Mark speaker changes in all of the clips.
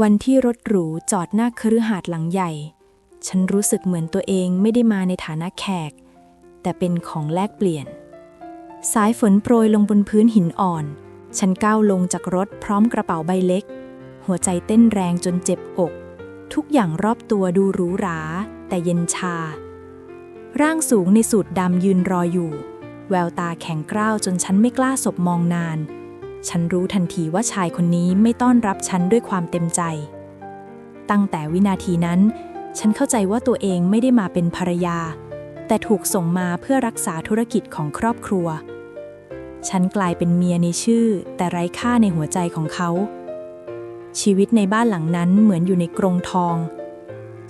Speaker 1: วันที่รถหรูจอดหน้าคฤหาสน์หลังใหญ่ ฉันรู้สึกเหมือนตัวเองไม่ได้มาในฐานะแขก แต่เป็นของแลกเปลี่ยน สายฝนโปรยลงบนพื้นหินอ่อน ฉันก้าวลงจากรถพร้อมกระเป๋าใบเล็ก หัวใจเต้นแรงจนเจ็บอก ทุกอย่างรอบตัวดูหรูหรา แต่เย็นชา ร่างสูงในสูทดำยืนรออยู่ แววตาแข็งกร้าวจนฉันไม่กล้าสบมองนาน ฉันรู้ทันทีว่าชายคนนี้ไม่ต้อนรับฉันด้วยความเต็มใจ ตั้งแต่วินาทีนั้น ฉันเข้าใจว่าตัวเองไม่ได้มาเป็นภรรยา แต่ถูกส่งมาเพื่อรักษาธุรกิจของครอบครัว ฉันกลายเป็นเมียในชื่อ แต่ไร้ค่าในหัวใจของเขา ชีวิตในบ้านหลังนั้นเหมือนอยู่ในกรงทอง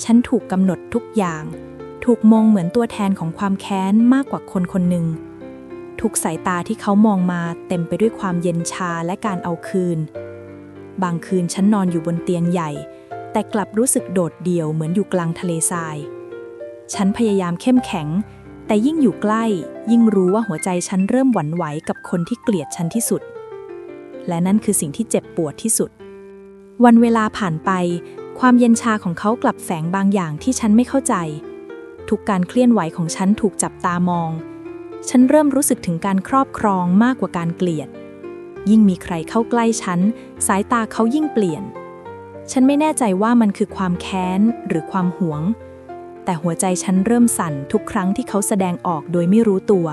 Speaker 1: ฉันถูกกำหนดทุกอย่าง ถูกมองเหมือนตัวแทนของความแค้นมากกว่าคนคนหนึ่ง ทุกสายตาที่เขามองมาเต็มไปด้วยความเย็นชาและการเอาคืน บางคืนฉันนอนอยู่บนเตียงใหญ่ แต่กลับรู้สึกโดดเดี่ยวเหมือนอยู่กลางทะเลทราย ฉันพยายามเข้มแข็ง แต่ยิ่งอยู่ใกล้ ยิ่งรู้ว่าหัวใจฉันเริ่มหวั่นไหวกับคนที่เกลียดฉันที่สุด และนั่นคือสิ่งที่เจ็บปวดที่สุด วันเวลาผ่านไป ความเย็นชาของเขากลับแฝงบางอย่างที่ฉันไม่เข้าใจ ทุกการเคลื่อนไหวของฉันถูกจับตามอง ฉันเริ่มรู้สึกถึงการครอบครองมากกว่าการเกลียด ยิ่งมีใครเข้าใกล้ฉัน สายตาเขายิ่งเปลี่ยน ฉันไม่แน่ใจว่ามันคือความแค้นหรือความหวง แต่หัวใจฉันเริ่มสั่นทุกครั้งที่เขาแสดงออกโดยไม่รู้ตัว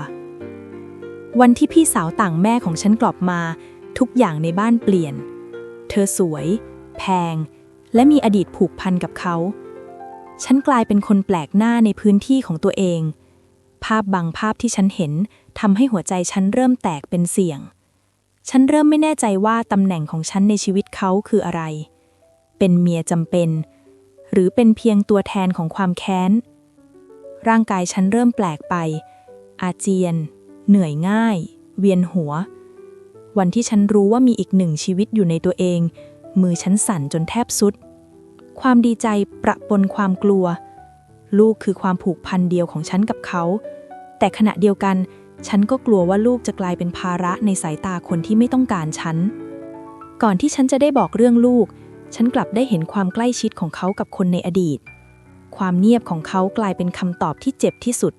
Speaker 1: วันที่พี่สาวต่างแม่ของฉันกลับมา ทุกอย่างในบ้านเปลี่ยน เธอสวย แพง และมีอดีตผูกพันกับเขา ฉันกลายเป็นคนแปลกหน้าในพื้นที่ของตัวเอง ภาพบางภาพที่ฉันเห็นทำให้หัวใจฉันเริ่มแตกเป็นเสี่ยง ฉันเริ่มไม่แน่ใจว่าตำแหน่งของฉันในชีวิตเขาคืออะไร เป็นเมียจำเป็น หรือเป็นเพียงตัวแทนของความแค้น ร่างกายฉันเริ่มแปลกไป อาเจียน เหนื่อยง่าย เวียนหัว วันที่ฉันรู้ว่ามีอีกหนึ่งชีวิตอยู่ในตัวเอง มือฉันสั่นจนแทบสุด ความดีใจประปนความกลัวลูกคือความผูกพันเดียวของฉันกับเขา แต่ขณะเดียวกัน ฉันก็กลัวว่าลูกจะกลายเป็นภาระในสายตาคนที่ไม่ต้องการฉัน ก่อนที่ฉันจะได้บอกเรื่องลูก ฉันกลับได้เห็นความใกล้ชิดของเขากับคนในอดีต ความเงียบของเขากลายเป็นคำตอบที่เจ็บที่สุด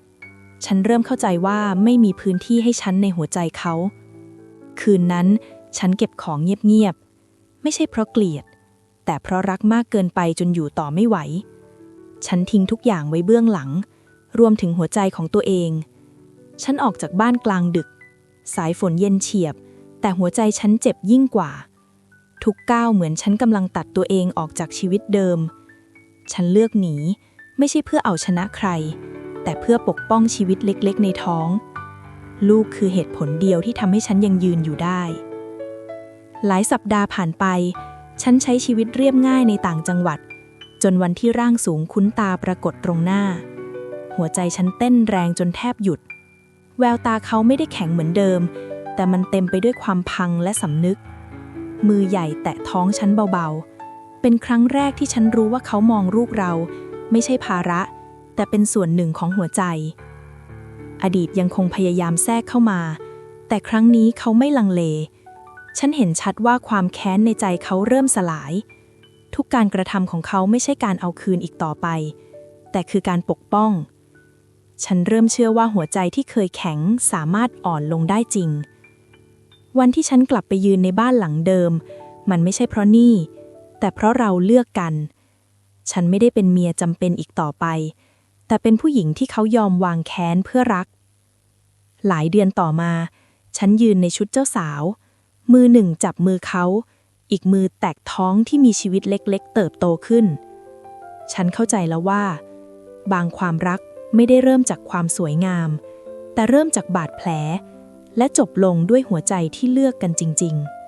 Speaker 1: ฉันเริ่มเข้าใจว่าไม่มีพื้นที่ให้ฉันในหัวใจเขา คืนนั้นฉันเก็บของเงียบๆ ไม่ใช่เพราะเกลียด แต่เพราะรักมากเกินไปจนอยู่ต่อไม่ไหว ฉันทิ้งทุกอย่างไว้เบื้องหลัง รวมถึงหัวใจของตัวเอง ฉันออกจากบ้านกลางดึก สายฝนเย็นเฉียบ แต่หัวใจฉันเจ็บยิ่งกว่า ทุกก้าวเหมือนฉันกำลังตัดตัวเองออกจากชีวิตเดิม ฉันเลือกหนี ไม่ใช่เพื่อเอาชนะใคร แต่เพื่อปกป้องชีวิตเล็กๆ ในท้อง ลูกคือเหตุผลเดียวที่ทำให้ฉันยังยืนอยู่ได้ หลายสัปดาห์ผ่านไป ฉันใช้ชีวิตเรียบง่ายในต่างจังหวัด จนวันที่ร่างสูงคุ้นตาปรากฏตรงหน้า หัวใจฉันเต้นแรงจนแทบหยุด แววตาเขาไม่ได้แข็งเหมือนเดิม แต่มันเต็มไปด้วยความพังและสำนึก มือใหญ่แตะท้องฉันเบาๆ เป็นครั้งแรกที่ฉันรู้ว่าเขามองลูกเรา ไม่ใช่ภาระ แต่เป็นส่วนหนึ่งของหัวใจ อดีตยังคงพยายามแทรกเข้ามา แต่ครั้งนี้เขาไม่ลังเล ฉันเห็นชัดว่าความแค้นในใจเขาเริ่มสลาย ทุกการกระทำของเขาไม่ใช่การเอาคืนอีกต่อไป แต่คือการปกป้อง ฉันเริ่มเชื่อว่าหัวใจที่เคยแข็งสามารถอ่อนลงได้จริง วันที่ฉันกลับไปยืนในบ้านหลังเดิม มันไม่ใช่เพราะหนี่แต่เพราะเราเลือกกัน ฉันไม่ได้เป็นเมียจำเป็นอีกต่อไป แต่เป็นผู้หญิงที่เขายอมวางแค้นเพื่อรัก หลายเดือนต่อมา ฉันยืนในชุดเจ้าสาว มือหนึ่งจับมือเขา อีกมือแตกท้องที่มีชีวิตเล็ก ๆ เติบโตขึ้น ฉันเข้าใจแล้วว่า บางความรัก ไม่ได้เริ่มจากความสวยงาม แต่เริ่มจากบาดแผล และจบลงด้วยหัวใจที่เลือกกันจริง ๆ